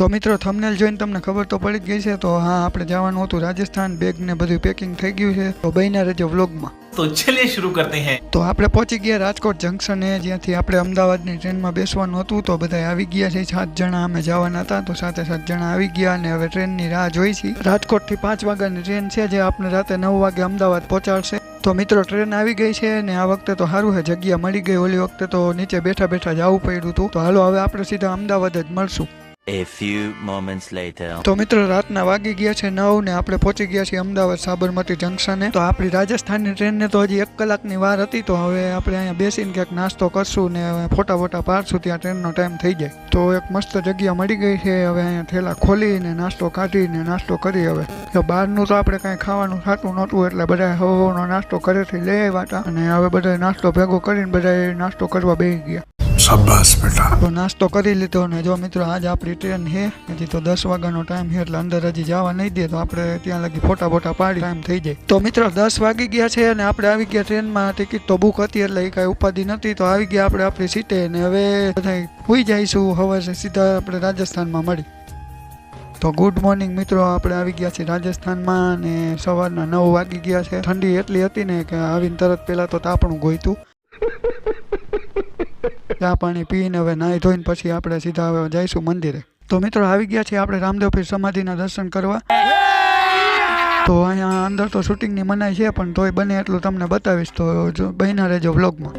તો મિત્રો થમનેલ જોઈને તમને ખબર તો પડી જ ગઈ છે. તો હા આપણે જવાનું હતું રાજસ્થાન. બેગ ને બધું પેકિંગ થઈ ગયું છે. તો બહીના રજો વ્લોગમાં તો ચલીએ શરૂ કરતે હૈ. તો આપણે પહોંચી ગયા રાજકોટ જંકશને જ્યાંથી આપણે અમદાવાદની ટ્રેનમાં બેસવાનું હતું. તો બધા આવી ગયા છે. સાત જણા અમે જવાના હતા. તો સાથે સાત જણા આવી ગયા અને હવે ટ્રેનની રાહ જોઈ છે રાજકોટથી પાંચ વાગ્યાની ટ્રેન છે જે આપણે રાતે નવ વાગે અમદાવાદ પહોંચાડશે. તો મિત્રો ટ્રેન આવી ગઈ છે અને આ વખતે તો સારું હે. જગ્યા મળી ગઈ. ઓલી વખતે તો નીચે બેઠા બેઠા જવું પડ્યું હતું. તો હાલો હવે આપણે સીધા અમદાવાદ જ મળશું. A few moments later. તો મિત્રો, રાતના વાગી ગયા છે નવ ને આપણે પહોંચી ગયા છીએ અમદાવાદ સાબરમતી જંકશને. તો આપણી રાજસ્થાનની ટ્રેનને તો હજી એક કલાકની વાર હતી, તો હવે આપણે અહીંયા બેસીને ક્યાંક નાસ્તો કરશું ને ફોટા ફોટા પાડશું, ત્યાં ટ્રેનનો ટાઈમ થઈ જાય. તો એક મસ્ત જગ્યા મળી ગઈ છે, હવે અહીંયા થેલા ખોલીને નાસ્તો કાઢીને નાસ્તો કરી હવે. બહારનું તો આપણે કાંઈ ખાવાનું થતું નહોતું, એટલે બધા હવાનો નાસ્તો ઘરેથી લઈ આવ્યા હતા અને હવે બધા નાસ્તો ભેગો કરીને બધા નાસ્તો કરવા બેસી ગયા. શાબાશ બેટા. તો નાસ્તો કરી લીધો ને જો મિત્રો, આજ આપણી ટ્રેન છે. હજી તો દસ વાગ્યાનો ટાઈમ છે એટલે અંદર હજી જવા નહીં દે, તો આપણે ત્યાં લગી ફોટા ફોટા પાડી ટાઈમ થઈ જાય. તો મિત્રો, દસ વાગી ગયા છે અને આપણે આવી ગયા ટ્રેનમાં ટિકિટ તો બુક હતી એટલે એ કાંઈ ઉપાધિ નથી તો આવી ગયા આપણે આપણી સીટે ને હવે બધા સુઈ જઈશું. હવે સીધા આપણે રાજસ્થાનમાં મળી. તો ગુડ મોર્નિંગ મિત્રો, આપણે આવી ગયા છીએ રાજસ્થાનમાં અને સવારના નવ વાગી ગયા છે. ઠંડી એટલી હતી ને કે આવીને તરત પહેલાં તો તાપણું ગોઈતું ચા પાણી પીને હવે નાહી ધોઈને પછી આપણે સીધા હવે જઈશું મંદિરે. તો મિત્રો આવી ગયા છીએ આપણે રામદેવ સમાધિના દર્શન કરવા. તો અહીંયા અંદર તો શૂટિંગની મનાઈ છે, પણ તોય બને એટલું તમને બતાવીશ તો જો બહેના રહેજો વ્લોગમાં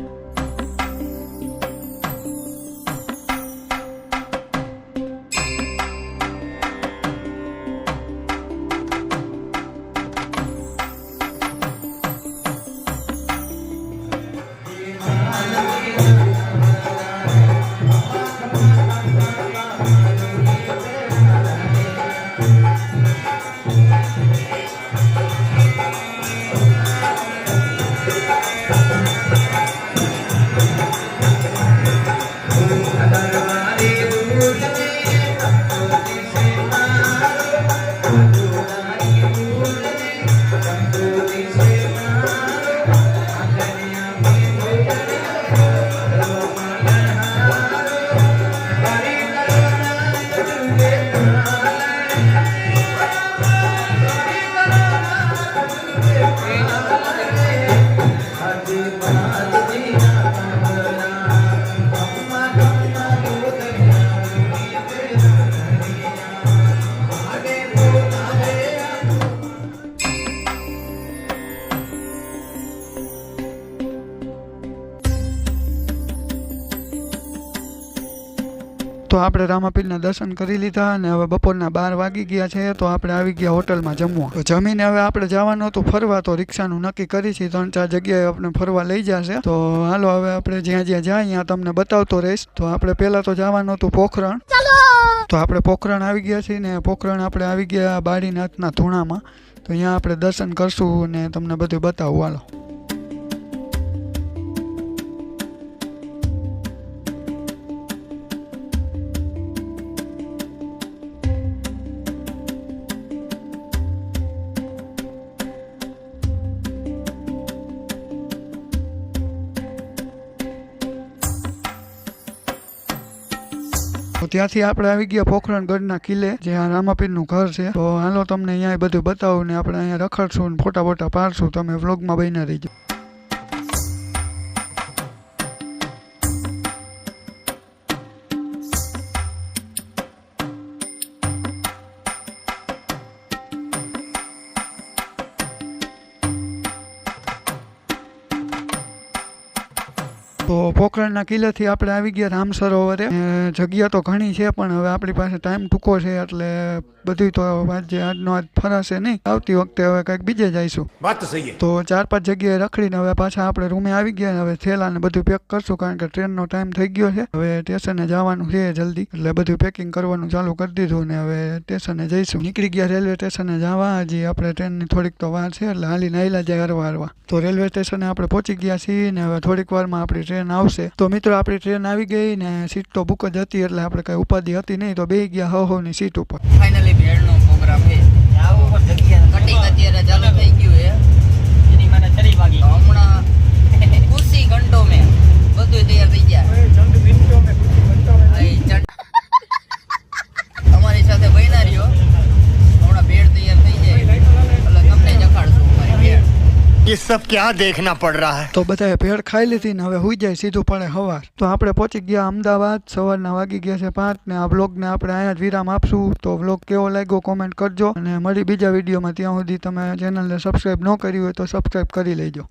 તો આપણે રામાપીરના દર્શન કરી લીધા અને હવે બપોરના બાર વાગી ગયા છે તો આપણે આવી ગયા હોટલમાં જમવા. તો જમીને હવે આપણે જવાનું હતું ફરવા તો રિક્ષાનું નક્કી કરી છે. ત્રણ ચાર જગ્યાએ આપણે ફરવા લઈ જશે. તો હાલો હવે આપણે જ્યાં જ્યાં જાય ત્યાં તમને બતાવતો રહીશ. તો આપણે પહેલાં તો જવાનું હતું પોખરણ. તો આપણે પોખરણ આવી ગયા છીએ ને પોખરણ આપણે આવી ગયા બાળીનાથના ધૂણામાં. તો અહીંયા આપણે દર્શન કરશું અને તમને બધું બતાવું. હાલો. તો ત્યાંથી આપણે આવી ગયા પોખરણગઢના કિલ્લે, જે આ રામાપીરનું ઘર છે. તો હાલો તમને અહીંયા બધું બતાવું ને આપણે અહીંયા રખડશું ને ફોટા બોટા પાડશું. તમે વ્લોગમાં બહીને રહીજો. તો પોખરણના કિલ્લેથી આપણે આવી ગયા રામ સરોવરે જગ્યા તો ઘણી છે પણ હવે આપણી પાસે ટાઈમ ટૂંકો છે એટલે બધી તો આજે આજનો આજ ફરાશે નહીં. આવતી વખતે હવે કંઈક બીજે જઈશું. વાત સહી તો ચાર પાંચ જગ્યાએ રખડીને હવે પાછા આપણે રૂમે આવી ગયા હવે થેલાને બધું પેક કરશું કારણ કે ટ્રેનનો ટાઈમ થઈ ગયો છે. હવે સ્ટેશને જવાનું છે જલ્દી એટલે બધું પેકિંગ કરવાનું ચાલુ કરી દીધું ને હવે સ્ટેશને જઈશું. નીકળી ગયા રેલવે સ્ટેશને જવા હજી આપણે ટ્રેનની થોડીક તો વાર છે એટલે હાલીને આયલા જાય હરવા હરવા. તો રેલવે સ્ટેશને આપણે પહોંચી ગયા છીએ ને હવે થોડીક વારમાં આપણી ટ્રેન આવશે. તો મિત્રો, આપણી ટ્રેન આવી ગઈ ને સીટ તો બુક જ હતી, એટલે આપણે કઈ ઉપાધિ હતી નહીં, તો બે ગયા હો હોની સીટ ઉપર. ફાઇનલી ભેળનો પ્રોગ્રામ છે કટિંગ અત્યારે ચાલુ થઈ ગયું છે એની મને ચરી વાગી તો હમણાં ખુશી ઘંટો મેં બધું તૈયાર થઈ ગયા આ એ ચટ- અમારી सब क्या देखना पड़ रहा है તો બધાએ ભેળ ખાઈ લીધી ને હવે હુઈ જાય સીધું પડે હવાર તો આપણે પહોંચી ગયા અમદાવાદ સવારના વાગી ગયા છે પાંચ ને આ બ્લોગને આપણે અહીંયા જ વિરામ આપશું તો બ્લોગ કેવો લાગ્યો કોમેન્ટ કરજો અને મળી બીજા વિડીયોમાં ત્યાં સુધી તમે ચેનલને સબસ્ક્રાઈબ ન કરી હોય તો સબસ્ક્રાઈબ કરી લેજો